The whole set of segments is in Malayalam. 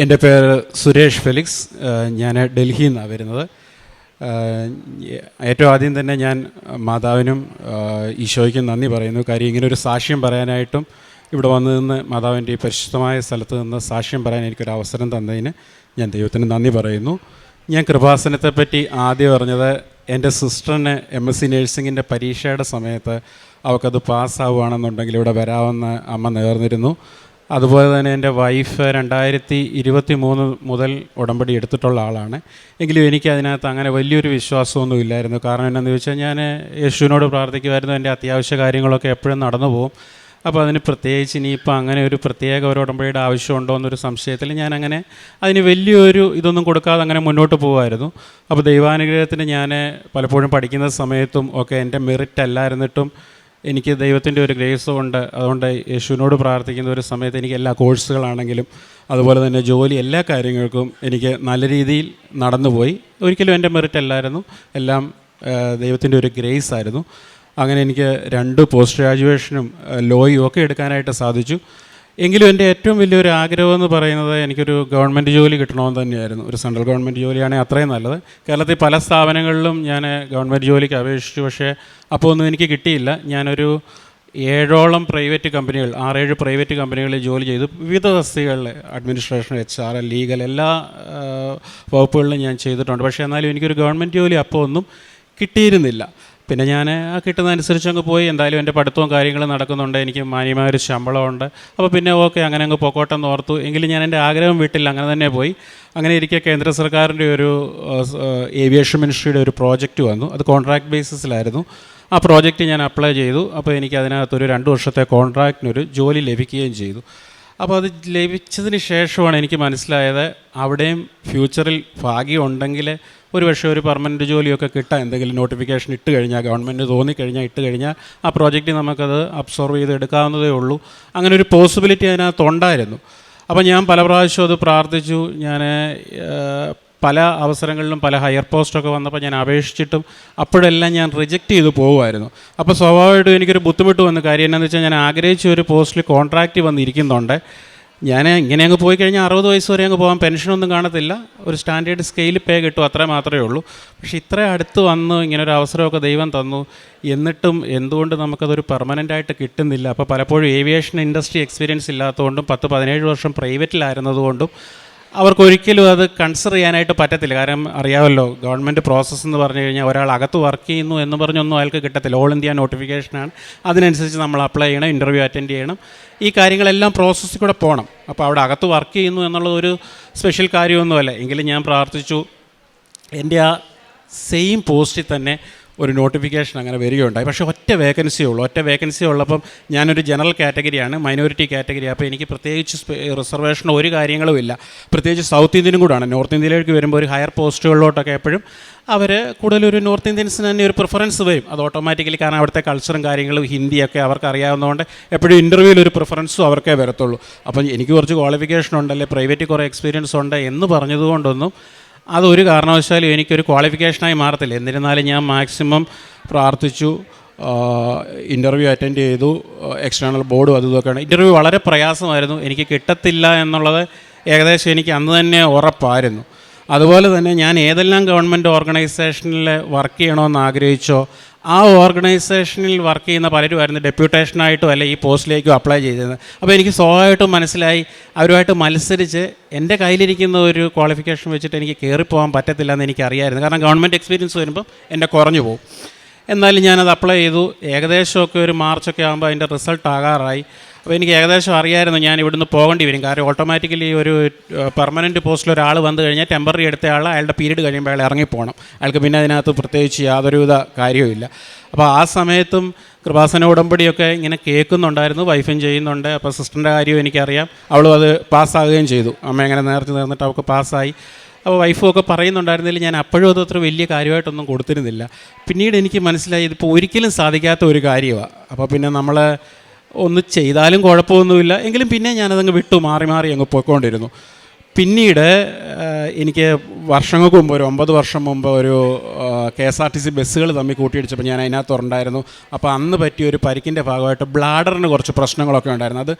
എന്റെ പേര് സുരേഷ് ഫെലിക്സ് ഞാൻ ഡൽഹിയിൽ നിന്നാണ് വരുന്നത് ഏറ്റവും ആദ്യം തന്നെ ഞാൻ മാതാവിനും ഈശോയ്ക്കും നന്ദി പറയുന്നു. കാര്യം ഇങ്ങനെ ഒരു സാക്ഷ്യം പറയാനായിട്ടും ഇവിടെ വന്നു നിന്ന് മാതാവിന്റെ ഈ പരിശുദ്ധമായ സ്ഥലത്ത് നിന്ന് സാക്ഷ്യം പറയാൻ എനിക്കൊരു അവസരം തന്നതിന് ഞാൻ ദൈവത്തിന് നന്ദി പറയുന്നു. ഞാൻ കൃപാസനത്തെപ്പറ്റി ആദ്യം പറഞ്ഞത് എന്റെ സിസ്റ്ററിന് എം എസ് സി നേഴ്സിങ്ങിന്റെ പരീക്ഷയുടെ സമയത്ത് അവൾക്കത് പാസ്സാവുകയാണെന്നുണ്ടെങ്കിൽ ഇവിടെ വരാമെന്ന് അമ്മ നേർന്നിരുന്നു. അതുപോലെ തന്നെ എന്റെ വൈഫ് രണ്ടായിരത്തി ഇരുപത്തി മൂന്ന് മുതൽ ഉടമ്പടി എടുത്തിട്ടുള്ള ആളാണ്. എങ്കിലും എനിക്ക് അതിനകത്ത് അങ്ങനെ വലിയൊരു വിശ്വാസമൊന്നും ഇല്ലായിരുന്നു. കാരണം എന്നാന്ന് ചോദിച്ചാൽ ഞാൻ യേശുവിനോട് പ്രാർത്ഥിക്കുമായിരുന്നു. എന്റെ അത്യാവശ്യ കാര്യങ്ങളൊക്കെ എപ്പോഴും നടന്നു പോകും. അപ്പോൾ അതിന് പ്രത്യേകിച്ച് ഇനിയിപ്പോൾ അങ്ങനെ ഒരു പ്രത്യേക ഒരു ഉടമ്പടിയുടെ ആവശ്യമുണ്ടോ എന്നൊരു സംശയത്തിൽ ഞാൻ അങ്ങനെ അതിന് വലിയൊരു ഇതൊന്നും കൊടുക്കാതെ അങ്ങനെ മുന്നോട്ട് പോകുമായിരുന്നു. അപ്പോൾ ദൈവാനുഗ്രഹത്തിന് ഞാൻ പലപ്പോഴും പഠിക്കുന്ന സമയത്തും ഒക്കെ എന്റെ മെറിറ്റ് അല്ലായിരുന്നിട്ടും എനിക്ക് ദൈവത്തിന്റെ ഒരു ഗ്രേസ് കൊണ്ട് അതുകൊണ്ട് യേശുവിനോട് പ്രാർത്ഥിക്കുന്ന ഒരു സമയത്ത് എനിക്ക് എല്ലാ കോഴ്സുകളാണെങ്കിലും അതുപോലെ തന്നെ ജോലി എല്ലാ കാര്യങ്ങൾക്കും എനിക്ക് നല്ല രീതിയിൽ നടന്നുപോയി. ഒരിക്കലും എന്റെ മെറിറ്റ് അല്ലായിരുന്നു. എല്ലാം ദൈവത്തിന്റെ ഒരു ഗ്രേസ് ആയിരുന്നു. അങ്ങനെ എനിക്ക് രണ്ട് പോസ്റ്റ് ഗ്രാജുവേഷനും ലോയും ഒക്കെ എടുക്കാനായിട്ട് സാധിച്ചു. എങ്കിലും എന്റെ ഏറ്റവും വലിയൊരു ആഗ്രഹം എന്ന് പറയുന്നത് എനിക്കൊരു ഗവൺമെന്റ് ജോലി കിട്ടണമെന്ന് തന്നെയായിരുന്നു. ഒരു സെൻട്രൽ ഗവൺമെന്റ് ജോലിയാണെങ്കിൽ അത്രയും നല്ലത്. കേരളത്തിൽ പല സ്ഥാപനങ്ങളിലും ഞാൻ ഗവൺമെന്റ് ജോലിക്ക് അപേക്ഷിച്ചു. പക്ഷേ അപ്പോൾ ഒന്നും എനിക്ക് കിട്ടിയില്ല. ഞാനൊരു ഏഴോളം പ്രൈവറ്റ് കമ്പനികൾ ആറേഴ് പ്രൈവറ്റ് കമ്പനികളിൽ ജോലി ചെയ്തു. വിവിധ തസ്തികകളിൽ അഡ്മിനിസ്ട്രേഷൻ എച്ച് ആർ ലീഗൽ എല്ലാ വകുപ്പുകളിലും ഞാൻ ചെയ്തിട്ടുണ്ട്. പക്ഷേ എന്നാലും എനിക്കൊരു ഗവൺമെന്റ് ജോലി അപ്പോൾ ഒന്നും കിട്ടിയിരുന്നില്ല. പിന്നെ ഞാൻ ആ കിട്ടുന്നതനുസരിച്ച് അങ്ങ് പോയി. എന്തായാലും എന്റെ പഠിത്തവും കാര്യങ്ങളും നടക്കുന്നുണ്ട്. എനിക്ക് മാന്യമായ ഒരു ശമ്പളമുണ്ട്. അപ്പോൾ പിന്നെ ഓക്കെ അങ്ങനെ അങ്ങ് പൊക്കോട്ടെ എന്ന് ഓർത്തു. എങ്കിലും ഞാൻ എന്റെ ആഗ്രഹം വീട്ടിൽ അങ്ങനെ തന്നെ പോയി. അങ്ങനെ ഇരിക്കെ കേന്ദ്ര സർക്കാരിന്റെ ഒരു ഏവിയേഷൻ മിനിസ്ട്രിയുടെ ഒരു പ്രോജക്റ്റ് വന്നു. അത് കോൺട്രാക്ട് ബേസിസിലായിരുന്നു ആ പ്രോജക്റ്റ് ഞാൻ അപ്ലൈ ചെയ്തു. അപ്പോൾ എനിക്ക് അതിനകത്തൊരു രണ്ട് വർഷത്തെ കോൺട്രാക്റ്റിനൊരു ജോലി ലഭിക്കുകയും ചെയ്തു. അപ്പോൾ അത് ലഭിച്ചതിന് ശേഷമാണ് എനിക്ക് മനസ്സിലായത് അവിടെയും ഫ്യൂച്ചറിൽ ഭാഗ്യമുണ്ടെങ്കിൽ ഒരു പക്ഷേ ഒരു പെർമനന്റ് ജോലിയൊക്കെ കിട്ടാൻ എന്തെങ്കിലും നോട്ടിഫിക്കേഷൻ ഇട്ട് കഴിഞ്ഞാൽ ഗവൺമെന്റ് തോന്നിക്കഴിഞ്ഞാൽ ഇട്ട് കഴിഞ്ഞാൽ ആ പ്രോജക്റ്റ് നമുക്കത് അബ്സോർവ് ചെയ്ത് എടുക്കാവുന്നതേ ഉള്ളൂ. അങ്ങനെ ഒരു പോസിബിലിറ്റി അതിനകത്തുണ്ടായിരുന്നു അപ്പോൾ ഞാൻ പല പ്രാവശ്യം അത് പ്രാർത്ഥിച്ചു. ഞാൻ പല അവസരങ്ങളിലും പല ഹയർ പോസ്റ്റൊക്കെ വന്നപ്പോൾ ഞാൻ അപേക്ഷിച്ചിട്ടും അപ്പോഴെല്ലാം ഞാൻ റിജക്റ്റ് ചെയ്ത് പോകുമായിരുന്നു. അപ്പോൾ സ്വാഭാവികമായിട്ടും എനിക്കൊരു ബുദ്ധിമുട്ട് വന്ന കാര്യം എന്താണെന്ന് വെച്ചാൽ ഞാൻ ആഗ്രഹിച്ച ഒരു പോസ്റ്റിൽ കോൺട്രാക്റ്റ് വന്നിരിക്കുന്നുണ്ട്. ഞാൻ ഇങ്ങനെ അങ്ങ് പോയി കഴിഞ്ഞാൽ അറുപത് വയസ്സ് വരെ അങ്ങ് പോകാൻ പെൻഷനൊന്നും കാണത്തില്ല. ഒരു സ്റ്റാൻഡേർഡ് സ്കെയിൽ പേ കിട്ടും അത്ര മാത്രമേ ഉള്ളൂ. പക്ഷേ ഇത്ര അടുത്ത് വന്ന് ഇങ്ങനെ ഒരു അവസരമൊക്കെ ദൈവം തന്നു. എന്നിട്ടും എന്തുകൊണ്ട് നമുക്കതൊരു പെർമനന്റ് ആയിട്ട് കിട്ടുന്നില്ല? അപ്പോൾ പലപ്പോഴും ഏവിയേഷൻ ഇൻഡസ്ട്രി എക്സ്പീരിയൻസ് ഇല്ലാത്തതുകൊണ്ടും പത്ത് പതിനേഴ് വർഷം പ്രൈവറ്റിലായിരുന്നതുകൊണ്ടും അവർക്ക് ഒരിക്കലും അത് കൺസിഡർ ചെയ്യാനായിട്ട് പറ്റത്തില്ല. കാരണം അറിയാമല്ലോ ഗവൺമെന്റ് പ്രോസസ്സ് എന്ന് പറഞ്ഞു കഴിഞ്ഞാൽ ഒരാൾ അകത്ത് വർക്ക് ചെയ്യുന്നു എന്ന് പറഞ്ഞൊന്നും അയാൾക്ക് കിട്ടത്തില്ല. ഓൾ ഇന്ത്യ നോട്ടിഫിക്കേഷനാണ് അതിനനുസരിച്ച് നമ്മൾ അപ്ലൈ ചെയ്യണം ഇന്റർവ്യൂ അറ്റൻഡ് ചെയ്യണം. ഈ കാര്യങ്ങളെല്ലാം പ്രോസസ്സിൽ കൂടെ പോകണം അപ്പോൾ അവിടെ അകത്ത് വർക്ക് ചെയ്യുന്നു എന്നുള്ളത് ഒരു സ്പെഷ്യൽ കാര്യമൊന്നുമല്ല. എങ്കിലും ഞാൻ പ്രാർത്ഥിച്ചു എന്റെ ആ സെയിം പോസ്റ്റിൽ തന്നെ ഒരു നോട്ടിഫിക്കേഷൻ അങ്ങനെ വരികയുണ്ടായി. പക്ഷേ ഒറ്റ വേക്കൻസി ഉള്ളൂ. ഒറ്റ വേക്കൻസി ഉള്ളപ്പം ഞാനൊരു ജനറൽ കാറ്റഗറിയാണ് മൈനോറിറ്റി കാറ്റഗറി അപ്പോൾ എനിക്ക് പ്രത്യേകിച്ച് റിസർവേഷൻ ഒരു കാര്യങ്ങളും ഇല്ല. പ്രത്യേകിച്ച് സൗത്ത് ഇന്ത്യനും കൂടാണ്. നോർത്ത് ഇന്ത്യയിലേക്ക് വരുമ്പോൾ ഒരു ഹയർ പോസ്റ്റുകളിലോട്ടൊക്കെ എപ്പോഴും അവർ കൂടുതലൊരു നോർത്ത് ഇന്ത്യൻസിന് തന്നെ ഒരു പ്രിഫറൻസ് വരും. അത് ഓട്ടോമാറ്റിക്കലി കാരണം അവിടുത്തെ കൾച്ചറും കാര്യങ്ങളും ഹിന്ദിയൊക്കെ അവർക്ക് അറിയാവുന്നതുകൊണ്ട് എപ്പോഴും ഇന്റർവ്യൂവിൽ ഒരു പ്രിഫറൻസും അവർക്കേ വരത്തുള്ളൂ. അപ്പം എനിക്ക് കുറച്ച് ക്വാളിഫിക്കേഷൻ ഉണ്ടല്ലേ പ്രൈവറ്റ് കുറേ എക്സ്പീരിയൻസ് ഉണ്ട് എന്ന് പറഞ്ഞതുകൊണ്ടൊന്നും അതൊരു കാരണവശാലും എനിക്കൊരു ക്വാളിഫിക്കേഷനായി മാറത്തില്ല. എന്നിരുന്നാലും ഞാൻ മാക്സിമം പ്രാർത്ഥിച്ചു ഇന്റർവ്യൂ അറ്റൻഡ് ചെയ്തു എക്സ്റ്റേണൽ ബോർഡും അതും ഇതൊക്കെയാണ്. ഇന്റർവ്യൂ വളരെ പ്രയാസമായിരുന്നു. എനിക്ക് കിട്ടത്തില്ല എന്നുള്ളത് ഏകദേശം എനിക്ക് അന്ന് തന്നെ ഉറപ്പായിരുന്നു. അതുപോലെ തന്നെ ഞാൻ ഏതെല്ലാം ഗവൺമെന്റ് ഓർഗനൈസേഷനിൽ വർക്ക് ചെയ്യണമെന്ന് ആഗ്രഹിച്ചോ ആ ഓർഗനൈസേഷനിൽ വർക്ക് ചെയ്യുന്ന പലരുമായിരുന്നു. ഡെപ്യൂട്ടേഷനായിട്ടും അല്ലെ ഈ പോസ്റ്റിലേക്കും അപ്ലൈ ചെയ്തിരുന്നത്. അപ്പോൾ എനിക്ക് സ്വാഭാവികമായിട്ടും മനസ്സിലായി അവരുമായിട്ട് മത്സരിച്ച് എന്റെ കയ്യിലിരിക്കുന്ന ഒരു ക്വാളിഫിക്കേഷൻ വെച്ചിട്ട് എനിക്ക് കയറിപ്പോകാൻ പറ്റത്തില്ല എന്ന് എനിക്കറിയായിരുന്നു. കാരണം ഗവൺമെന്റ് എക്സ്പീരിയൻസ് വരുമ്പം എന്റെ കുറഞ്ഞു പോകും എന്നാലും ഞാനത് അപ്ലൈ ചെയ്തു. ഏകദേശമൊക്കെ ഒരു മാർച്ചൊക്കെ ആകുമ്പോൾ അതിന്റെ റിസൾട്ട് ആകാറായി. അപ്പോൾ എനിക്ക് ഏകദേശം അറിയായിരുന്നു ഞാൻ ഇവിടുന്ന് പോകേണ്ടി വരും. കാരണം ഓട്ടോമാറ്റിക്കലി ഒരു പെർമനന്റ് പോസ്റ്റിൽ ഒരാൾ വന്നു കഴിഞ്ഞാൽ ടെമ്പററി എടുത്ത ആൾ അയാളുടെ പീരീഡ് കഴിയുമ്പോൾ അയാൾ ഇറങ്ങിപ്പോകണം അയാൾക്ക് പിന്നെ അതിനകത്ത് പ്രത്യേകിച്ച് യാതൊരുവിധ കാര്യവുമില്ല. അപ്പോൾ ആ സമയത്തും കൃപാസന ഉടമ്പടിയൊക്കെ ഇങ്ങനെ കേൾക്കുന്നുണ്ടായിരുന്നു. വൈഫും ചെയ്യുന്നുണ്ട്. അപ്പോൾ സിസ്റ്ററിന്റെ കാര്യവും എനിക്കറിയാം. അവളും അത് പാസ്സാകുകയും ചെയ്തു. അമ്മ എങ്ങനെ നേരത്തെ നേർന്നിട്ട് അവൾക്ക് പാസ്സായി അപ്പോൾ വൈഫും ഒക്കെ പറയുന്നുണ്ടായിരുന്നില്ല ഞാൻ അപ്പോഴും അത് അത്ര വലിയ കാര്യമായിട്ടൊന്നും കൊടുത്തിരുന്നില്ല. പിന്നീട് എനിക്ക് മനസ്സിലായി ഇതിപ്പോൾ ഒരിക്കലും സാധിക്കാത്ത ഒരു കാര്യമാണ് അപ്പോൾ പിന്നെ നമ്മൾ ഒന്ന് ചെയ്താലും കുഴപ്പമൊന്നുമില്ല എങ്കിലും പിന്നെ ഞാനതങ്ങ് വിട്ടു മാറി മാറി അങ്ങ് പോയിക്കൊണ്ടിരുന്നു. പിന്നീട് എനിക്ക് വർഷങ്ങൾക്ക് മുമ്പ് ഒരു ഒമ്പത് വർഷം മുമ്പ് ഒരു K S R T C ബസ്സുകൾ തമ്മിൽ കൂട്ടിയിടിച്ചപ്പോൾ ഞാൻ അതിനകത്ത് ഉണ്ടായിരുന്നു അപ്പോൾ അന്ന് പറ്റിയ ഒരു പരിക്കിന്റെ ഭാഗമായിട്ട് ബ്ലാഡറിന് കുറച്ച് പ്രശ്നങ്ങളൊക്കെ ഉണ്ടായിരുന്നു. അത്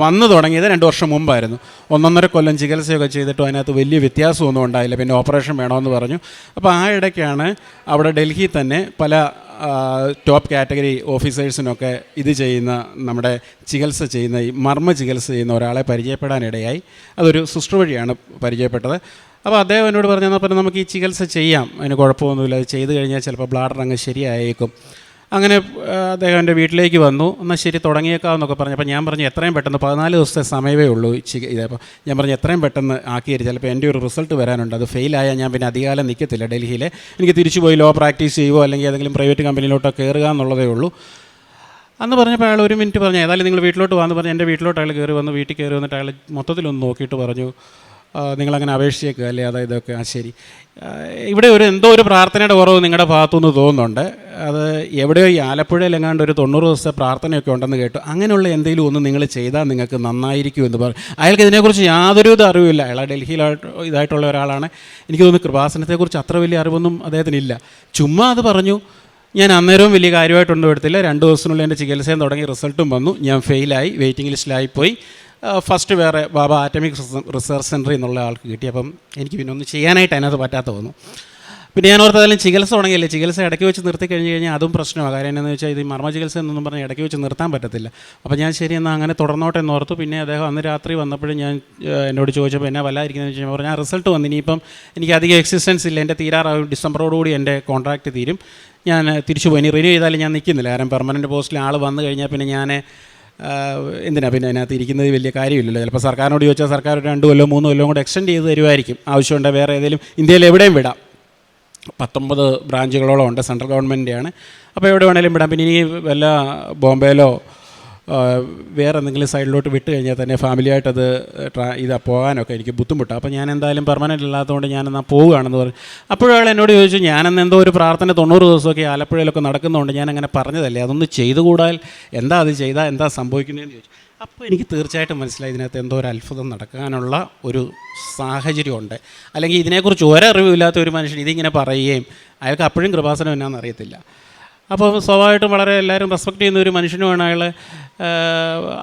വന്നു തുടങ്ങിയത് രണ്ട് വർഷം മുമ്പായിരുന്നു. ഒന്നൊന്നര കൊല്ലം ചികിത്സയൊക്കെ ചെയ്തിട്ടും അതിനകത്ത് വലിയ വ്യത്യാസമൊന്നും ഉണ്ടായില്ല. പിന്നെ ഓപ്പറേഷൻ വേണമെന്ന് പറഞ്ഞു. അപ്പോൾ ആ ഇടയ്ക്കാണ് അവിടെ ഡൽഹിയിൽ തന്നെ പല ടോപ്പ് കാറ്റഗറി ഓഫീസേഴ്സിനൊക്കെ ഇത് ചെയ്യുന്ന നമ്മുടെ ചികിത്സ ചെയ്യുന്ന ഈ മർമ്മ ചികിത്സ ചെയ്യുന്ന ഒരാളെ പരിചയപ്പെടാനിടയായി. അതൊരു സിസ്റ്റർ വഴിയാണ് പരിചയപ്പെട്ടത്. അപ്പോൾ അദ്ദേഹം എന്നോട് പറഞ്ഞു "എന്നാൽ നമുക്ക് ഈ ചികിത്സ ചെയ്യാം. അതിന് കുഴപ്പമൊന്നുമില്ല. അത് ചെയ്ത് കഴിഞ്ഞാൽ ചിലപ്പോൾ ബ്ലാഡർ അങ്ങ് ശരിയായേക്കും. അങ്ങനെ അദ്ദേഹം എന്റെ വീട്ടിലേക്ക് വന്നു. എന്നാൽ ശരി തുടങ്ങിയേക്കാമെന്നൊക്കെ പറഞ്ഞു. അപ്പോൾ ഞാൻ പറഞ്ഞു എത്രയും പെട്ടെന്ന് പതിനാല് ദിവസത്തെ സമയമേ ഉള്ളൂ ഇച്ചിരി ഇതപ്പോൾ ഞാൻ പറഞ്ഞു എത്രയും പെട്ടെന്ന് ആക്കിയത് ചിലപ്പോൾ എന്റെ ഒരു റിസൾട്ട് വരാനുണ്ട്. അത് ഫെയിലായാൽ ഞാൻ പിന്നെ അധികാലം നിൽക്കത്തില്ല ഡൽഹിയിലെ. എനിക്ക് തിരിച്ചു പോയി ലോ പ്രാക്ടീസ് ചെയ്യുമോ അല്ലെങ്കിൽ ഏതെങ്കിലും പ്രൈവറ്റ് കമ്പനിയിലോട്ടോ കയറുക എന്നുള്ളതേ ഉള്ളൂ. അന്ന് പറഞ്ഞപ്പോൾ അയാൾ ഒരു മിനിറ്റ് പറഞ്ഞു ഏതായാലും നിങ്ങൾ വീട്ടിലോട്ട് വന്ന് പറഞ്ഞു എന്റെ വീട്ടിലോട്ട് അയാൾ കയറി വന്ന്. വീട്ടിൽ കയറി വന്നിട്ട് അയാൾ മൊത്തത്തിലൊന്ന് നോക്കിയിട്ട് പറഞ്ഞു "ആ, നിങ്ങളങ്ങനെ അപേക്ഷിച്ചേക്കുക അല്ലേ? അതായത് ഇതൊക്കെ. ആ ശരി. ഇവിടെ ഒരു എന്തോ ഒരു പ്രാർത്ഥനയുടെ കുറവ് നിങ്ങളുടെ ഭാഗത്തുനിന്ന് തോന്നുന്നുണ്ട്. അത് എവിടെയോ ഈ ആലപ്പുഴയിൽ എങ്ങാണ്ട് ഒരു തൊണ്ണൂറ് ദിവസത്തെ പ്രാർത്ഥനയൊക്കെ ഉണ്ടെന്ന് കേട്ടു. അങ്ങനെയുള്ള എന്തെങ്കിലും ഒന്ന് നിങ്ങൾ ചെയ്താൽ നിങ്ങൾക്ക് നന്നായിരിക്കും എന്ന് പറഞ്ഞു അയാൾക്ക് ഇതിനെക്കുറിച്ച് യാതൊരു ഇത് അറിവില്ല. അയാൾ ഡൽഹിയിലായിട്ട് ഇതായിട്ടുള്ള ഒരാളാണ്. എനിക്ക് തോന്നുന്നു കൃപാസനത്തെക്കുറിച്ച് അത്ര വലിയ അറിവൊന്നും അദ്ദേഹത്തിനില്ല. ചുമ്മാ അത് പറഞ്ഞു ഞാൻ അന്നേരവും വലിയ കാര്യമായിട്ടൊന്നും എടുത്തില്ല. രണ്ട് ദിവസത്തിനുള്ളിൽ എന്റെ ചികിത്സയും തുടങ്ങി റിസൾട്ടും വന്നു. ഞാൻ ഫെയിലായി വെയിറ്റിംഗ് ലിസ്റ്റിലായി പോയി. ഫസ്റ്റ് വേറെ ബാബ ആറ്റമിക് റിസർച്ച് സെന്റർ എന്നുള്ള ആൾക്ക് കിട്ടി. അപ്പം എനിക്ക് പിന്നെ ഒന്നും ചെയ്യാനായിട്ട് അതിനകത്ത് പറ്റാത്ത തോന്നുന്നു. പിന്നെ ഞാൻ ഓർത്തതായാലും ചികിത്സ തുടങ്ങിയില്ലേ? ചികിത്സ ഇടയ്ക്ക് വെച്ച് നിർത്തി കഴിഞ്ഞ് കഴിഞ്ഞാൽ അതും പ്രശ്നമാണ് കാര്യം എന്താണെന്ന് വെച്ചാൽ ഇത് മർമ്മ ചികിത്സ എന്നൊന്നും പറഞ്ഞാൽ ഇടയ്ക്ക് വെച്ച് നിർത്താൻ പറ്റത്തില്ല. അപ്പോൾ ഞാൻ ശരി എന്നാൽ അങ്ങനെ തുടർന്നോട്ടെ എന്ന് ഓർത്തു. പിന്നെ അദ്ദേഹം അന്ന് രാത്രി വന്നപ്പോഴും ഞാൻ എന്നോട് ചോദിച്ചപ്പോൾ എന്നാ വെച്ച് കഴിഞ്ഞാൽ ഞാൻ റിസൾട്ട് വന്നു. ഇനിയിപ്പം എനിക്ക് അധികം എക്സിസ്റ്റൻസ് ഇല്ല. എന്റെ തീരാറാവും. ഡിസംബറോടുകൂടി എന്റെ കോൺട്രാക്റ്റ് തീരും. ഞാൻ തിരിച്ചു പോയി. ഇനി റിന്യൂ ചെയ്താലും ഞാൻ നിൽക്കുന്നില്ല കാരണം പെർമനന്റ് പോസ്റ്റിൽ ആൾ വന്നു കഴിഞ്ഞാൽ പിന്നെ ഞാൻ എന്തിനാ പിന്നെ അതിനകത്ത് ഇരിക്കുന്നത് വലിയ കാര്യമില്ലല്ലോ? ചിലപ്പോൾ സർക്കാരിനോട് ചോദിച്ചാൽ സർക്കാർ രണ്ട് കൊല്ലം മൂന്ന് കൊല്ലം കൂടെ എക്സ്റ്റെൻഡ് ചെയ്ത് തരുമായിരിക്കും. ആവശ്യമുണ്ടെങ്കിൽ വേറെ ഏതെങ്കിലും ഇന്ത്യയിൽ എവിടെയും വിടാം. പത്തൊമ്പത് ബ്രാഞ്ചുകളോളം ഉണ്ട് സെൻട്രൽ ഗവൺമെന്റിന്റെയാണ് അപ്പോൾ എവിടെ വേണേലും വിടാം. പിന്നെ ഇനി വല്ല ബോംബെയിലോ വേറെ എന്തെങ്കിലും സൈഡിലോട്ട് വിട്ട് കഴിഞ്ഞാൽ തന്നെ ഫാമിലിയായിട്ടത് ട്രാ ഇത് പോകാനൊക്കെ എനിക്ക് ബുദ്ധിമുട്ടാണ് അപ്പോൾ ഞാൻ എന്തായാലും പെർമനന്റ് ഇല്ലാത്തതുകൊണ്ട് ഞാനെന്നാൽ പോവുകയാണെന്ന് പറഞ്ഞു അപ്പോഴാൾ എന്നോട് ചോദിച്ചു ഞാനെന്ന് എന്തോ ഒരു പ്രാർത്ഥന തൊണ്ണൂറ് ദിവസമൊക്കെ ആലപ്പുഴയിലൊക്കെ നടക്കുന്നതുകൊണ്ട് ഞാൻ അങ്ങനെ പറഞ്ഞതല്ലേ? അതൊന്ന് ചെയ്തുകൂടാൽ എന്താ അത് ചെയ്താൽ എന്താ സംഭവിക്കുന്നതെന്ന് ചോദിച്ചു. അപ്പോൾ എനിക്ക് തീർച്ചയായിട്ടും മനസ്സിലായി ഇതിനകത്ത് എന്തോ ഒരു അത്ഭുതം നടക്കാനുള്ള ഒരു സാഹചര്യമുണ്ട്. അല്ലെങ്കിൽ ഇതിനെക്കുറിച്ച് ഒരറിവില്ലാത്ത ഒരു മനുഷ്യൻ ഇതിങ്ങനെ പറയുകയും അയാൾക്ക് അപ്പോഴും കൃപാസനം എന്നാണെന്ന് അറിയത്തില്ല. അപ്പോൾ സ്വാഭാവികമായിട്ടും വളരെ എല്ലാവരും റെസ്പെക്ട് ചെയ്യുന്ന ഒരു മനുഷ്യനുമാണ് അയാൾ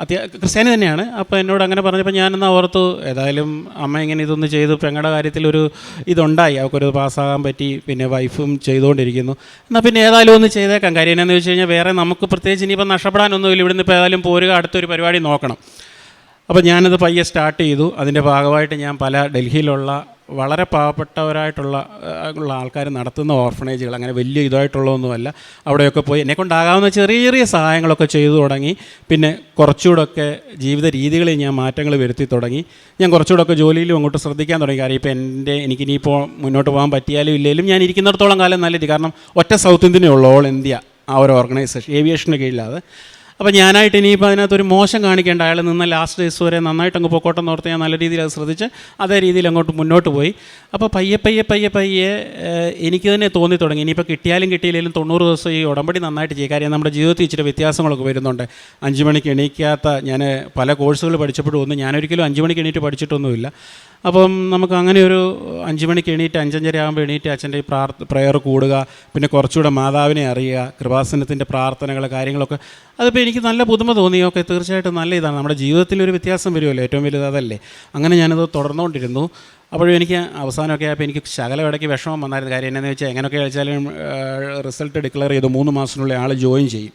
അത്യാ ക്രിസ്ത്യാനി തന്നെയാണ്. അപ്പോൾ എന്നോട് അങ്ങനെ പറഞ്ഞപ്പോൾ ഞാനെന്നാ ഓർത്തു ഏതായാലും അമ്മ ഇങ്ങനെ ഇതൊന്ന് ചെയ്തു. പെങ്ങളുടെ കാര്യത്തിലൊരു ഇതുണ്ടായി. അവർക്കൊരു പാസ്സാകാൻ പറ്റി പിന്നെ വൈഫും ചെയ്തുകൊണ്ടിരിക്കുന്നു എന്നാൽ പിന്നെ ഏതായാലും ഒന്ന് ചെയ്തേക്കാം. കാര്യം എന്നാന്ന് വെച്ച് കഴിഞ്ഞാൽ വേറെ നമുക്ക് പ്രത്യേകിച്ച് ഇനിയിപ്പോൾ നഷ്ടപ്പെടാനൊന്നുമില്ല. ഇവിടുന്ന് ഇപ്പോൾ ഏതായാലും പോരുക അടുത്തൊരു പരിപാടി നോക്കണം. അപ്പോൾ ഞാനത് പയ്യെ സ്റ്റാർട്ട് ചെയ്തു. അതിന്റെ ഭാഗമായിട്ട് ഞാൻ പല ഡൽഹിയിലുള്ള വളരെ പാവപ്പെട്ടവരായിട്ടുള്ള ഉള്ള ആൾക്കാർ നടത്തുന്ന ഓർഫണേജുകൾ അങ്ങനെ വലിയ ഇതായിട്ടുള്ളതൊന്നുമല്ല. അവിടെയൊക്കെ പോയി എന്നെക്കൊണ്ടാകാവുന്ന ചെറിയ ചെറിയ സഹായങ്ങളൊക്കെ ചെയ്തു തുടങ്ങി. പിന്നെ കുറച്ചുകൂടെയൊക്കെ ജീവിത രീതികളിൽ ഞാൻ മാറ്റങ്ങൾ വരുത്തി തുടങ്ങി. ഞാൻ കുറച്ചുകൂടെയൊക്കെ ജോലിയിലും അങ്ങോട്ട് ശ്രദ്ധിക്കാൻ തുടങ്ങി. കാര്യം ഇപ്പോൾ എന്റെ എനിക്ക് എനിക്കിനിയിപ്പോൾ മുന്നോട്ട് പോകാൻ പറ്റിയാലും ഇല്ലെങ്കിലും ഞാൻ ഇരിക്കുന്നിടത്തോളം കാലം നല്ല രീതി. കാരണം ഒറ്റ സൗത്ത് ഇന്ത്യനേ ഉള്ളൂ ഓൾ ഇന്ത്യ ആ ഒരു ഓർഗനൈസേഷൻ ഏവിയേഷന്റെ കീഴിലാണ് അപ്പോൾ ഞാനായിട്ട് ഇനിയിപ്പോൾ അതിനകത്തൊരു മോശം കാണിക്കേണ്ട അയാൾ നിന്ന് ലാസ്റ്റ് ഡേയ്സ് വരെ നന്നായിട്ട് അങ്ങ് നോർത്ത് ഓർത്ത് ഞാൻ നല്ല രീതിയിൽ അത് ശ്രദ്ധിച്ച് അതേ രീതിയിൽ അങ്ങോട്ട് മുന്നോട്ട് പോയി. അപ്പോൾ പയ്യെ പയ്യെ പയ്യെ പയ്യെ എനിക്ക് തന്നെ തോന്നി തുടങ്ങി. ഇനിയിപ്പോൾ കിട്ടിയാലും കിട്ടിയില്ലെങ്കിലും തൊണ്ണൂറ് ദിവസം ഈ ഉടമ്പടി നന്നായിട്ട് ചെയ്യുക കാര്യം നമ്മുടെ ജീവിതത്തിൽ ഇച്ചിരി വ്യത്യാസങ്ങളൊക്കെ വരുന്നുണ്ട്. അഞ്ച് മണിക്ക് എണീക്കാത്ത ഞാൻ പല കോഴ്സുകൾ പഠിച്ചപ്പോഴും ഒന്നും ഞാനൊരിക്കലും അഞ്ച് മണിക്ക് എണീറ്റ് പഠിച്ചിട്ടൊന്നുമില്ല. അപ്പം നമുക്ക് അങ്ങനെ ഒരു അഞ്ച് മണിക്ക് എണീറ്റ് അഞ്ചഞ്ചര ആകുമ്പോൾ എണീറ്റ് അച്ഛന്റെ ഈ പ്രാർത്ഥ പ്രെയർ കൂടുക പിന്നെ കുറച്ചുകൂടെ മാതാവിനെ അറിയുക കൃപാസനത്തിന്റെ പ്രാർത്ഥനകൾ കാര്യങ്ങളൊക്കെ. അതിപ്പോൾ എനിക്ക് നല്ല പുതുമ തോന്നി. ഓക്കെ തീർച്ചയായിട്ടും നല്ല ഇതാണ്. നമ്മുടെ ജീവിതത്തിൽ ഒരു വ്യത്യാസം വരുമല്ലോ ഏറ്റവും വലുത് അതല്ലേ. അങ്ങനെ ഞാനത് തുടർന്നുകൊണ്ടിരുന്നു. അപ്പോഴും എനിക്ക് അവസാനമൊക്കെ ആയപ്പോൾ എനിക്ക് ശകലം ഇടയ്ക്ക് വിഷമം വന്നായിരുന്നു. കാര്യം എന്നാന്ന് വെച്ചാൽ എങ്ങനെയൊക്കെ വെച്ചാലും റിസൾട്ട് ഡിക്ലെയർ ചെയ്തു. മൂന്ന് മാസത്തിനുള്ളിൽ ആൾ ജോയിൻ ചെയ്യും.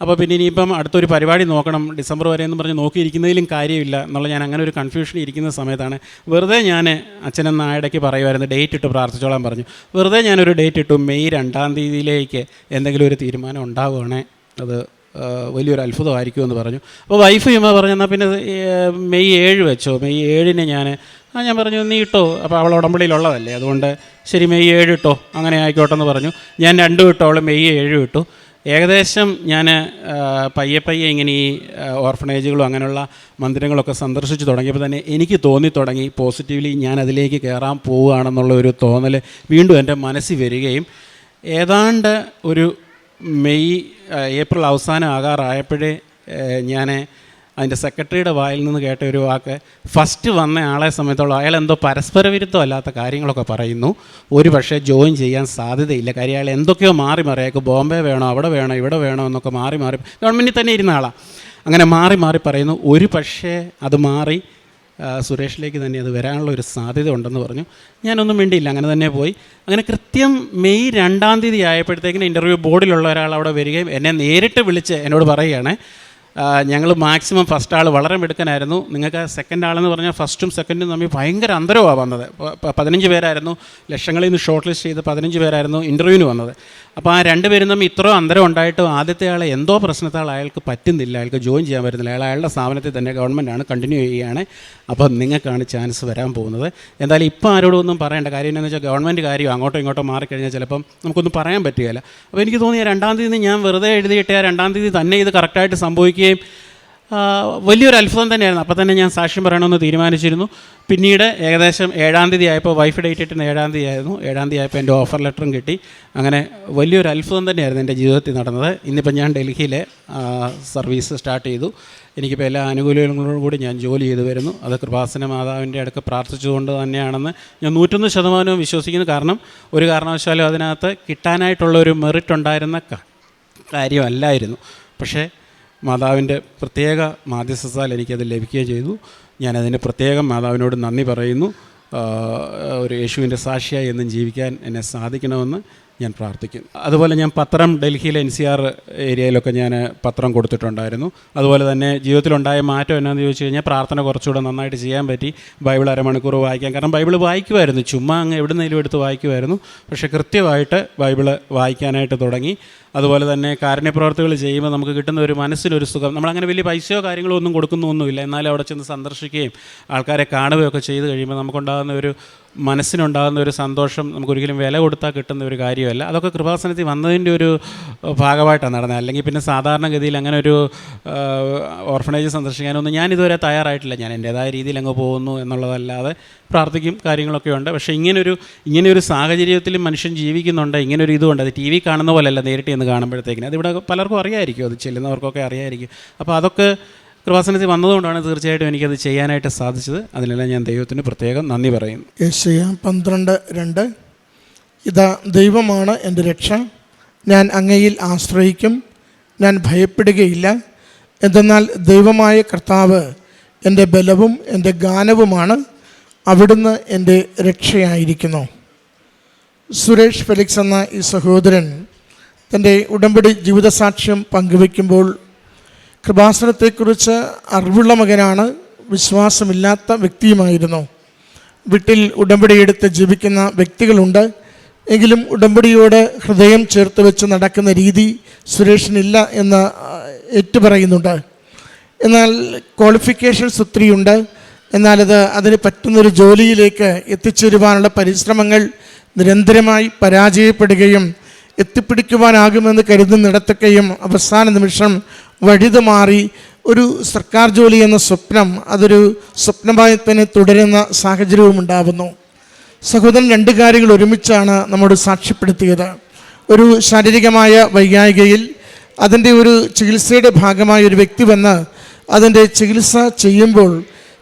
അപ്പോൾ പിന്നെ ഇനിയിപ്പം അടുത്തൊരു പരിപാടി നോക്കണം. ഡിസംബർ വരെ എന്ന് പറഞ്ഞ് നോക്കിയിരിക്കുന്നതിലും കാര്യമില്ല എന്നുള്ള ഞാൻ അങ്ങനെ ഒരു കൺഫ്യൂഷൻ ഇരിക്കുന്ന സമയത്താണ്. വെറുതെ ഞാൻ അച്ഛനെന്ന ഇടയ്ക്ക് പറയുമായിരുന്നു ഡേറ്റ് ഇട്ട് പ്രാർത്ഥിച്ചോളാൻ പറഞ്ഞു. വെറുതെ ഞാനൊരു ഡേറ്റ് ഇട്ടു. മെയ് രണ്ടാം തീയതിയിലേക്ക് എന്തെങ്കിലും ഒരു തീരുമാനം ഉണ്ടാവുകയാണേ. അത് വലിയൊരു അത്ഭുതമായിരിക്കും എന്ന് പറഞ്ഞു. അപ്പോൾ വൈഫ് ചുമ്മാ പറഞ്ഞു എന്നാൽ പിന്നെ മെയ് ഏഴ് വെച്ചോ. മെയ് ഏഴിന് ഞാൻ ആ ഞാൻ പറഞ്ഞു നീ ഇട്ടോ. അപ്പോൾ അവൾ ഉടമ്പടിയിലുള്ളതല്ലേ. അതുകൊണ്ട് ശരി മെയ് ഏഴ് ഇട്ടോ. അങ്ങനെ ആയിക്കോട്ടെ എന്ന് പറഞ്ഞു. ഞാൻ രണ്ടും ഇട്ടോ. അവൾ മെയ് ഏഴ് ഇട്ടു. ഏകദേശം ഞാൻ പയ്യെ പയ്യെ ഇങ്ങനെ ഈ ഓർഫനേജുകളും അങ്ങനെയുള്ള മന്ദിരങ്ങളൊക്കെ സന്ദർശിച്ച് തുടങ്ങിയപ്പോൾ തന്നെ എനിക്ക് തോന്നി തുടങ്ങി. പോസിറ്റീവ്ലി ഞാൻ അതിലേക്ക് കയറാൻ പോവുകയാണെന്നുള്ള ഒരു തോന്നൽ വീണ്ടും എന്റെ മനസ്സിൽ വരികയും ഏതാണ്ട് ഒരു മെയ് ഏപ്രിൽ അവസാനം ആകാറായപ്പോഴേ ഞാൻ അതിന്റെ സെക്രട്ടറിയുടെ വായിൽ നിന്ന് കേട്ട ഒരു വാക്ക് ഫസ്റ്റ് വന്ന ആളെ സംബന്ധിച്ചോളം അയാൾ എന്തോ പരസ്പര വിരുദ്ധമല്ലാത്ത കാര്യങ്ങളൊക്കെ പറയുന്നു. ഒരു പക്ഷേ ജോയിൻ ചെയ്യാൻ സാധ്യതയില്ല. കാര്യം അയാൾ എന്തൊക്കെയോ മാറി മാറി അയാൾക്ക് ബോംബെ വേണോ അവിടെ വേണോ ഇവിടെ വേണോ എന്നൊക്കെ മാറി മാറി ഗവൺമെന്റിൽ തന്നെ ഇരുന്ന ആളാണ് അങ്ങനെ മാറി മാറി പറയുന്നു. ഒരു പക്ഷേ അത് മാറി സുരേഷിലേക്ക് തന്നെ അത് വരാനുള്ള ഒരു സാധ്യത ഉണ്ടെന്ന് പറഞ്ഞു. ഞാനൊന്നും വേണ്ടിയില്ല അങ്ങനെ തന്നെ പോയി. അങ്ങനെ കൃത്യം മെയ് രണ്ടാം തീയതി ആയപ്പോഴത്തേക്കിന് ഇന്റർവ്യൂ ബോർഡിലുള്ള ഒരാൾ അവിടെ വരികയും എന്നെ നേരിട്ട് വിളിച്ച് എന്നോട് പറയുകയാണ്. ഞങ്ങൾ മാക്സിമം ഫസ്റ്റ് ആൾ വളരെ മിടുക്കനായിരുന്നു. നിങ്ങൾക്ക് സെക്കൻഡ് ആളെന്ന് പറഞ്ഞാൽ ഫസ്റ്റും സെക്കൻഡും തമ്മിൽ ഭയങ്കര അന്തരമാണ് വന്നത്. പതിനഞ്ച് പേരായിരുന്നു. ലക്ഷങ്ങളിൽ നിന്ന് ഷോർട്ട് ലിസ്റ്റ് ചെയ്ത് പതിനഞ്ച് പേരായിരുന്നു ഇന്റർവ്യൂവിന് വന്നത്. അപ്പോൾ ആ രണ്ട് പേരും തമ്മിൽ ഇത്രയോ അന്തരം ഉണ്ടായിട്ടും ആദ്യത്തെ ആളെ എന്തോ പ്രശ്നത്താൽ അയാൾക്ക് പറ്റുന്നില്ല. അയാൾക്ക് ജോയിൻ ചെയ്യാൻ പറ്റുന്നില്ല. അയാൾ അയാളുടെ സ്ഥാപനത്തിൽ തന്നെ ഗവൺമെന്റാണ് കണ്ടിന്യൂ ചെയ്യുകയാണ്. അപ്പോൾ നിങ്ങൾക്കാണ് ചാൻസ് വരാൻ പോകുന്നത്. എന്തായാലും ഇപ്പോൾ ആരോടും ഒന്നും പറയേണ്ട കാര്യം എന്താണെന്ന് വെച്ചാൽ ഗവൺമെന്റ് കാര്യം അങ്ങോട്ടോ ഇങ്ങോട്ടോ മാറിക്കഴിഞ്ഞാൽ ചിലപ്പം നമുക്കൊന്നും പറയാൻ പറ്റുകയില്ല. അപ്പോൾ എനിക്ക് തോന്നിയ രണ്ടാം തീയതി ഞാൻ വെറുതെ എഴുതിയിട്ട് ആ രണ്ടാം തീയതി തന്നെ ഇത് കറക്റ്റായിട്ട് സംഭവിക്കുകയും ആ, വലിയൊരു അത്ഭുതം തന്നെയായിരുന്നു. അപ്പോൾ തന്നെ ഞാൻ സാക്ഷ്യം പറയണമെന്ന് തീരുമാനിച്ചിരുന്നു. പിന്നീട് ഏകദേശം ഏഴാം തീയതി ആയപ്പോൾ വൈഫ് ഡേറ്റ് ഇട്ടുന്ന ഏഴാം തീയതി ആയിരുന്നു. ഏഴാം തീയതി ആയപ്പോൾ എന്റെ ഓഫർ ലെറ്ററും കിട്ടി. അങ്ങനെ വലിയൊരു അത്ഭുതം തന്നെയായിരുന്നു എന്റെ ജീവിതത്തിൽ നടന്നത്. ഇന്നിപ്പോൾ ഞാൻ ഡൽഹിയിലെ സർവീസ് സ്റ്റാർട്ട് ചെയ്തു. എനിക്കിപ്പോൾ എല്ലാ ആനുകൂല്യങ്ങളോടും കൂടി ഞാൻ ജോലി ചെയ്തു വരുന്നു. അത് കൃപാസന മാതാവിന്റെ അടുക്ക് പ്രാർത്ഥിച്ചുകൊണ്ട് തന്നെയാണെന്ന് ഞാൻ നൂറ്റൊന്ന് ശതമാനവും വിശ്വസിക്കുന്നു. കാരണം ഒരു കാരണവശാലും അതിനകത്ത് കിട്ടാനായിട്ടുള്ള ഒരു മെറിറ്റ് ഉണ്ടായിരുന്ന കാര്യമല്ലായിരുന്നു. പക്ഷേ മാതാവിന്റെ പ്രത്യേക മാധ്യസ്ഥത്താൽ എനിക്കത് ലഭിക്കുകയും ചെയ്തു. ഞാനതിന് പ്രത്യേകം മാതാവിനോട് നന്ദി പറയുന്നു. ഒരു യേശുവിന്റെ സാക്ഷിയായി എന്നും ജീവിക്കാൻ എന്നെ സാധിക്കണമെന്ന് ഞാൻ പ്രാർത്ഥിക്കുന്നു. അതുപോലെ ഞാൻ പത്രം ഡൽഹിയിലെ എൻ സി ആർ ഏരിയയിലൊക്കെ ഞാൻ പത്രം കൊടുത്തിട്ടുണ്ടായിരുന്നു. അതുപോലെ തന്നെ ജീവിതത്തിലുണ്ടായ മാറ്റം എന്നാന്ന് ചോദിച്ചു കഴിഞ്ഞാൽ പ്രാർത്ഥന കുറച്ചുകൂടെ നന്നായിട്ട് ചെയ്യാൻ പറ്റി. ബൈബിൾ അരമണിക്കൂർ വായിക്കാൻ. കാരണം ബൈബിൾ വായിക്കുമായിരുന്നു. ചുമ്മാ അങ്ങ് എവിടുന്നേലും എടുത്ത് വായിക്കുമായിരുന്നു. പക്ഷേ കൃത്യമായിട്ട് ബൈബിൾ വായിക്കാനായിട്ട് തുടങ്ങി. അതുപോലെ തന്നെ കാരുണ്യപ്രവർത്തികൾ ചെയ്യുമ്പോൾ നമുക്ക് കിട്ടുന്ന ഒരു മനസ്സിനൊരു സുഖം. നമ്മളങ്ങനെ വലിയ പൈസയോ കാര്യങ്ങളോ ഒന്നും കൊടുക്കുന്നൊന്നുമില്ല. എന്നാലും അവിടെ ചെന്ന് സന്ദർശിക്കുകയും ആൾക്കാരെ കാണുകയൊക്കെ ചെയ്ത് കഴിയുമ്പോൾ നമുക്കുണ്ടാകുന്ന ഒരു മനസ്സിനുണ്ടാകുന്ന ഒരു സന്തോഷം നമുക്കൊരിക്കലും വില കൊടുത്താൽ കിട്ടുന്ന ഒരു കാര്യമല്ല. അതൊക്കെ കൃപാസനത്തിൽ വന്നതിന്റെ ഒരു ഭാഗമായിട്ടാണ് നടന്നത്. അല്ലെങ്കിൽ പിന്നെ സാധാരണഗതിയിൽ അങ്ങനെ ഒരു ഓർഫനേജ് സന്ദർശിക്കാനൊന്നും ഞാൻ ഇതുവരെ തയ്യാറായിട്ടില്ല. ഞാൻ എന്റേതായ രീതിയിൽ അങ്ങ് പോകുന്നു എന്നുള്ളതല്ലാതെ പ്രാർത്ഥിക്കും കാര്യങ്ങളൊക്കെ ഉണ്ട്. പക്ഷേ ഇങ്ങനൊരു ഇങ്ങനെയൊരു സാഹചര്യത്തിൽ മനുഷ്യൻ ജീവിക്കുന്നുണ്ട് ഇങ്ങനൊരു ഇതുകൊണ്ട് അത് ടി വി കാണുന്ന പോലെയല്ല നേരിട്ട് എന്ന് കാണുമ്പോഴത്തേക്കിന്. അതിവിടെ പലർക്കും അറിയായിരിക്കും അത് ചെല്ലുന്നവർക്കൊക്കെ അറിയായിരിക്കും. അപ്പോൾ അതൊക്കെ കൃപാസനത്തിൽ വന്നതുകൊണ്ടാണ് തീർച്ചയായിട്ടും എനിക്കത് ചെയ്യാനായിട്ട് സാധിച്ചത്. അതിനെല്ലാം ഞാൻ ദൈവത്തിന് പ്രത്യേകം നന്ദി പറയുന്നു. പന്ത്രണ്ട് രണ്ട്. ഇതാ ദൈവമാണ് എന്റെ രക്ഷ. ഞാൻ അങ്ങയിൽ ആശ്രയിക്കും. ഞാൻ ഭയപ്പെടുകയില്ല. എന്തെന്നാൽ ദൈവമായ കർത്താവ് എന്റെ ബലവും എന്റെ ഗാനവുമാണ്. അവിടുന്ന് എന്റെ രക്ഷയായിരിക്കുന്നു. സുരേഷ് ഫെലിക്സ് എന്ന ഈ സഹോദരൻ തന്റെ ഉടമ്പടി ജീവിതസാക്ഷ്യം പങ്കുവയ്ക്കുമ്പോൾ കൃപാസനത്തെക്കുറിച്ച് അറിവുള്ള മകനാണ് വിശ്വാസമില്ലാത്ത വ്യക്തിയുമായിരുന്നു. വീട്ടിൽ ഉടമ്പടിയെടുത്ത് ജീവിക്കുന്ന വ്യക്തികളുണ്ട്. എങ്കിലും ഉടമ്പടിയോട് ഹൃദയം ചേർത്ത് വെച്ച് നടക്കുന്ന രീതി സുരേഷിനില്ല എന്ന് ഏറ്റുപറയുന്നുണ്ട്. എന്നാൽ ക്വാളിഫിക്കേഷൻസ് ഒത്തിരിയുണ്ട് എന്നാലത് അതിന് പറ്റുന്നൊരു ജോലിയിലേക്ക് എത്തിച്ചേരുവാനുള്ള പരിശ്രമങ്ങൾ നിരന്തരമായി പരാജയപ്പെടുകയും എത്തിപ്പിടിക്കുവാനാകുമെന്ന് കരുതുന്നിടത്തൊക്കെയും അവസാന നിമിഷം വഴിത് മാറി ഒരു സർക്കാർ ജോലി എന്ന സ്വപ്നം അതൊരു സ്വപ്നമായി തന്നെ തുടരുന്ന സാഹചര്യവും ഉണ്ടാകുന്നു സഹോദരൻ രണ്ട് കാര്യങ്ങൾ ഒരുമിച്ചാണ് നമ്മോട് സാക്ഷ്യപ്പെടുത്തിയത്. ഒരു ശാരീരികമായ വൈകായികയിൽ അതിന്റെ ഒരു ചികിത്സയുടെ ഭാഗമായ ഒരു വ്യക്തി വന്ന് അതിന്റെ ചികിത്സ ചെയ്യുമ്പോൾ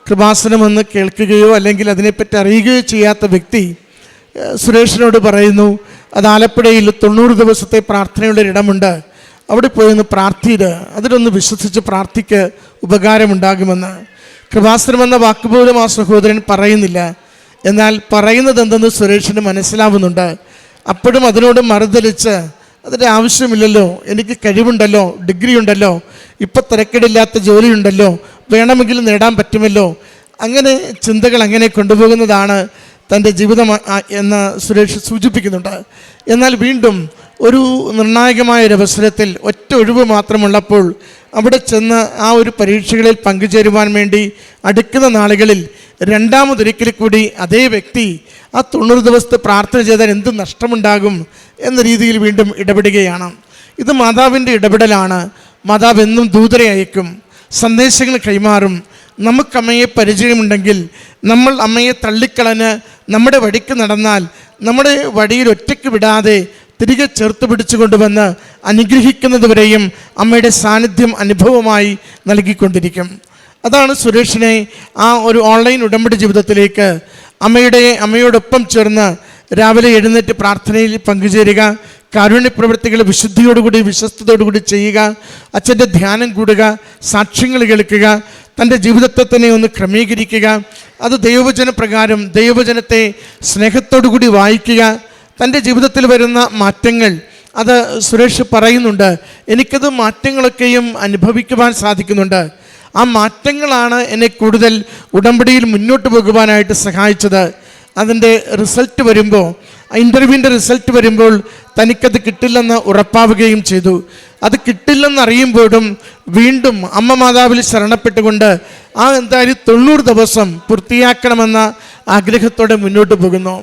കൃപാസനമെന്ന് കേൾക്കുകയോ അല്ലെങ്കിൽ അതിനെപ്പറ്റി അറിയുകയോ ചെയ്യാത്ത വ്യക്തി സുരേഷിനോട് പറയുന്നു അത് ആലപ്പുഴയിൽ തൊണ്ണൂറ് ദിവസത്തെ പ്രാർത്ഥനയുടെ ഒരിടമുണ്ട്. അവിടെ പോയി ഒന്ന് പ്രാർത്ഥിയത് അതിലൊന്ന് വിശ്വസിച്ച് പ്രാർത്ഥിക്ക് ഉപകാരമുണ്ടാകുമെന്ന്. കൃപാസനം എന്ന വാക്കുപോലും ആ സഹോദരൻ പറയുന്നില്ല. എന്നാൽ പറയുന്നത് എന്തെന്ന് സുരേഷിന് മനസ്സിലാവുന്നുണ്ട്. അപ്പോഴും അതിനോട് മറുതലിച്ച് അതിന്റെ ആവശ്യമില്ലല്ലോ. എനിക്ക് കഴിവുണ്ടല്ലോ ഡിഗ്രി ഉണ്ടല്ലോ ഇപ്പം തിരക്കേടില്ലാത്ത ജോലിയുണ്ടല്ലോ വേണമെങ്കിൽ നേടാൻ പറ്റുമല്ലോ. അങ്ങനെ ചിന്തകൾ അങ്ങനെ കൊണ്ടുപോകുന്നതാണ് തന്റെ ജീവിതം എന്ന് സുരേഷ് സൂചിപ്പിക്കുന്നുണ്ട്. എന്നാൽ വീണ്ടും ഒരു നിർണായകമായ ഒരു അവസരത്തിൽ ഒറ്റ ഒഴിവ് മാത്രമുള്ളപ്പോൾ അവിടെ ചെന്ന് ആ ഒരു പരീക്ഷകളിൽ പങ്കുചേരുവാൻ വേണ്ടി അടുക്കുന്ന നാളുകളിൽ രണ്ടാമതൊരിക്കൽ കൂടി അതേ വ്യക്തി ആ തൊണ്ണൂറ് ദിവസത്തെ പ്രാർത്ഥന ചെയ്താൽ എന്ത് നഷ്ടമുണ്ടാകും എന്ന രീതിയിൽ വീണ്ടും ഇടപെടുകയാണ്. ഇത് മാതാവിന്റെ ഇടപെടലാണ്. മാതാവ് എന്നും ദൂതരെ അയക്കും. സന്ദേശങ്ങൾ കൈമാറും. നമുക്കമ്മയെ പരിചയമുണ്ടെങ്കിൽ നമ്മൾ അമ്മയെ തള്ളിക്കളഞ്ഞ് നമ്മുടെ വഴിക്ക് നടന്നാൽ നമ്മുടെ വഴിയിൽ ഒറ്റയ്ക്ക് വിടാതെ തിരികെ ചേർത്ത് പിടിച്ചുകൊണ്ടുവന്ന് അനുഗ്രഹിക്കുന്നതുവരെയും അമ്മയുടെ സാന്നിധ്യം അനുഭവമായി നൽകിക്കൊണ്ടിരിക്കും. അതാണ് സുരേഷിനെ ആ ഒരു ഓൺലൈൻ ഉടമ്പടി ജീവിതത്തിലേക്ക് അമ്മയുടെ അമ്മയോടൊപ്പം ചേർന്ന് രാവിലെ എഴുന്നേറ്റ് പ്രാർത്ഥനയിൽ പങ്കുചേരുക കാരുണ്യ പ്രവൃത്തികൾ വിശുദ്ധിയോടുകൂടി വിശ്വസ്തയോടുകൂടി ചെയ്യുക അച്ഛന്റെ ധ്യാനം കൂടുക സാക്ഷ്യങ്ങൾ കേൾക്കുക തന്റെ ജീവിതത്തെ തന്നെ ഒന്ന് ക്രമീകരിക്കുക. അത് ദൈവവചന പ്രകാരം ദൈവവചനത്തെ സ്നേഹത്തോടുകൂടി വായിക്കുക തന്റെ ജീവിതത്തിൽ വരുന്ന മാറ്റങ്ങൾ അത് സുരേഷ് പറയുന്നുണ്ട് എനിക്കത് മാറ്റങ്ങളൊക്കെയും അനുഭവിക്കുവാൻ സാധിക്കുന്നുണ്ട്. ആ മാറ്റങ്ങളാണ് എന്നെ കൂടുതൽ ഉടമ്പടിയിൽ മുന്നോട്ട് പോകുവാനായിട്ട് സഹായിച്ചത്. അതിന്റെ റിസൾട്ട് വരുമ്പോൾ ഇന്റർവ്യൂവിന്റെ റിസൾട്ട് വരുമ്പോൾ തനിക്കത് കിട്ടില്ലെന്ന് ഉറപ്പാവുകയും ചെയ്തു. അത് കിട്ടില്ലെന്നറിയുമ്പോഴും വീണ്ടും അമ്മ മാതാവിൽ ശരണപ്പെട്ടുകൊണ്ട് ആ എന്തായാലും തൊണ്ണൂറ് ദിവസം പൂർത്തിയാക്കണമെന്ന ആഗ്രഹത്തോടെ മുന്നോട്ട് പോകുന്നു.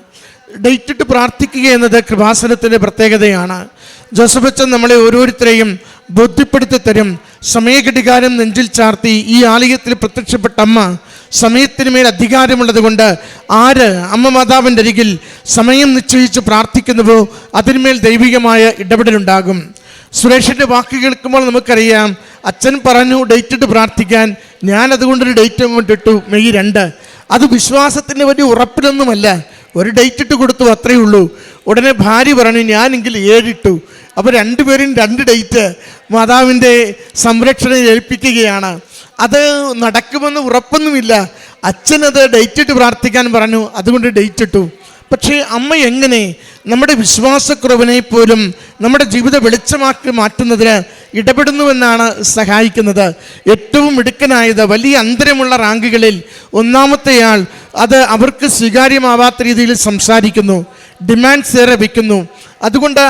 ഡേറ്റ് ഇട്ട് പ്രാർത്ഥിക്കുക എന്നത് കൃപാസനത്തിന്റെ പ്രത്യേകതയാണ്. ജോസഫ് അച്ഛൻ നമ്മളെ ഓരോരുത്തരെയും ബോധ്യപ്പെടുത്തി തരും. സമയഘടികാരം നെഞ്ചിൽ ചാർത്തി ഈ ആലയത്തിൽ പ്രത്യക്ഷപ്പെട്ട അമ്മ സമയത്തിന് മേൽ അധികാരമുള്ളത് കൊണ്ട് ആര് അമ്മ മാതാവിന്റെ അരികിൽ സമയം നിശ്ചയിച്ച് പ്രാർത്ഥിക്കുന്നുവോ അതിന്മേൽ ദൈവികമായ ഇടപെടലുണ്ടാകും. സുരേഷിന്റെ വാക്ക് കേൾക്കുമ്പോൾ നമുക്കറിയാം അച്ഛൻ പറഞ്ഞു ഡേറ്റ് ഇട്ട് പ്രാർത്ഥിക്കാൻ. ഞാൻ അതുകൊണ്ടൊരു ഡേറ്റ് അങ്ങോട്ടിട്ടു മെയ് രണ്ട്. അത് വിശ്വാസത്തിന്റെ വലിയ ഉറപ്പിലൊന്നുമല്ല. ഒരു ഡേറ്റ് ഇട്ട് കൊടുത്തു അത്രയേ ഉള്ളൂ. ഉടനെ ഭാര്യ പറഞ്ഞു ഞാനെങ്കിൽ ഏഴിട്ടു. അപ്പോൾ രണ്ടുപേരും രണ്ട് ഡേറ്റ് മാതാവിന്റെ സംരക്ഷണം ഏൽപ്പിക്കുകയാണ്. അത് നടക്കുമെന്ന് ഉറപ്പൊന്നുമില്ല. അച്ഛനത് ഡേറ്റ് ഇട്ട് പ്രാർത്ഥിക്കാൻ പറഞ്ഞു. അതുകൊണ്ട് ഡേറ്റ് ഇട്ടു. പക്ഷേ അമ്മ എങ്ങനെ നമ്മുടെ വിശ്വാസക്കുറവിനെ പോലും നമ്മുടെ ജീവിത വെളിച്ചമാക്കി മാറ്റുന്നതിന് ഇടപെടുന്നുവെന്നാണ് സഹായിക്കുന്നത്. ഏറ്റവും മിടുക്കനായത് വലിയ അന്തരമുള്ള റാങ്കുകളിൽ ഒന്നാമത്തെയാൾ അത് അവർക്ക് സ്വീകാര്യമാവാത്ത രീതിയിൽ സംസാരിക്കുന്നു ഡിമാൻഡ്സ് ഏറെ വയ്ക്കുന്നു അതുകൊണ്ട്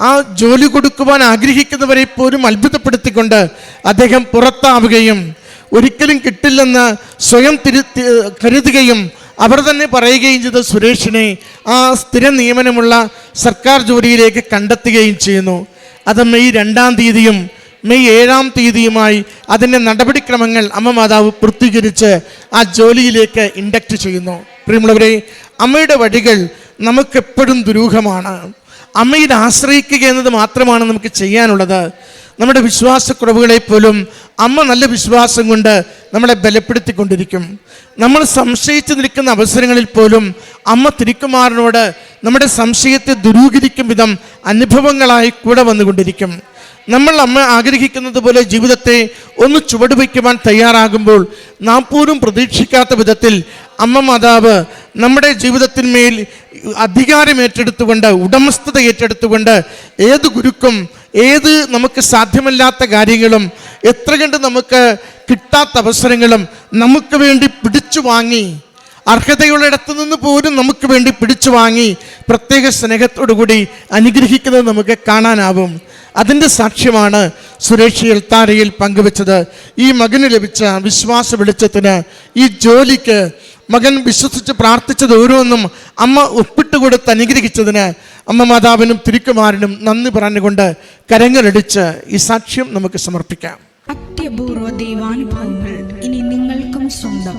ആ ജോലി കൊടുക്കുവാൻ ആഗ്രഹിക്കുന്നവരെ പോലും അത്ഭുതപ്പെടുത്തിക്കൊണ്ട് അദ്ദേഹം പുറത്താവുകയും ഒരിക്കലും കിട്ടില്ലെന്ന് സ്വയം തിരു കരുതുകയും അവർ തന്നെ പറയുകയും ചെയ്ത സുരേഷിനെ ആ സ്ഥിര നിയമനമുള്ള സർക്കാർ ജോലിയിലേക്ക് കണ്ടെത്തുകയും ചെയ്യുന്നു. അത് മെയ് രണ്ടാം തീയതിയും മെയ് ഏഴാം തീയതിയുമായി അതിന്റെ നടപടിക്രമങ്ങൾ അമ്മ മാതാവ് പൂർത്തീകരിച്ച് ആ ജോലിയിലേക്ക് ഇൻഡക്റ്റ് ചെയ്യുന്നു. പ്രിയമുള്ളവരെ അമ്മയുടെ വഴികൾ നമുക്കെപ്പോഴും ദുരൂഹമാണ്. അമ്മയിൽ ആശ്രയിക്കുക എന്നത് മാത്രമാണ് നമുക്ക് ചെയ്യാനുള്ളത്. നമ്മുടെ വിശ്വാസക്കുറവുകളെ പോലും അമ്മ നല്ല വിശ്വാസം കൊണ്ട് നമ്മളെ ബലപ്പെടുത്തിക്കൊണ്ടിരിക്കും. നമ്മൾ സംശയിച്ചു നിൽക്കുന്ന അവസരങ്ങളിൽ പോലും അമ്മ തിരുക്കുമാറിനോട് നമ്മുടെ സംശയത്തെ ദുരൂകരിക്കും വിധം അനുഭവങ്ങളായി കൂടെ വന്നുകൊണ്ടിരിക്കും. നമ്മൾ അമ്മ ആഗ്രഹിക്കുന്നത് പോലെ ജീവിതത്തെ ഒന്ന് ചുവടുവയ്ക്കുവാൻ തയ്യാറാകുമ്പോൾ നാം പോലും പ്രതീക്ഷിക്കാത്ത വിധത്തിൽ അമ്മ മാതാവ് നമ്മുടെ ജീവിതത്തിന്മേൽ അധികാരം ഏറ്റെടുത്തുകൊണ്ട് ഉടമസ്ഥത ഏറ്റെടുത്തുകൊണ്ട് ഏത് ഗുരുക്കും ഏത് നമുക്ക് സാധ്യമല്ലാത്ത കാര്യങ്ങളും എത്ര കണ്ട് നമുക്ക് കിട്ടാത്ത അവസരങ്ങളും നമുക്ക് വേണ്ടി പിടിച്ചു വാങ്ങി അർഹതയുള്ളിടത്തു നിന്ന് പോലും നമുക്ക് വേണ്ടി പിടിച്ചു വാങ്ങി പ്രത്യേക സ്നേഹത്തോടു കൂടി അനുഗ്രഹിക്കുന്നത് നമുക്ക് കാണാനാവും. അതിന്റെ സാക്ഷ്യമാണ് സുരേഷ് എൽത്താരയിൽ പങ്കുവച്ചത്. ഈ മകന് ലഭിച്ച വിശ്വാസ വെളിച്ചത്തിന് ഈ ജോലിക്ക് മകൻ വിശ്വസിച്ച് പ്രാർത്ഥിച്ചത് ഓരോന്നും അമ്മ ഒപ്പിട്ട് കൊടുത്ത് അനുഗ്രഹിച്ചതിന് അമ്മ മാതാവിനും തിരുക്കുമാരനും നന്ദി പറഞ്ഞുകൊണ്ട് കരങ്ങളടിച്ച് ഈ സാക്ഷ്യം നമുക്ക് സമർപ്പിക്കാം. അത്യപൂർവ ദൈവാനുഭവങ്ങൾ ഇനി നിങ്ങൾക്കും സ്വന്തം.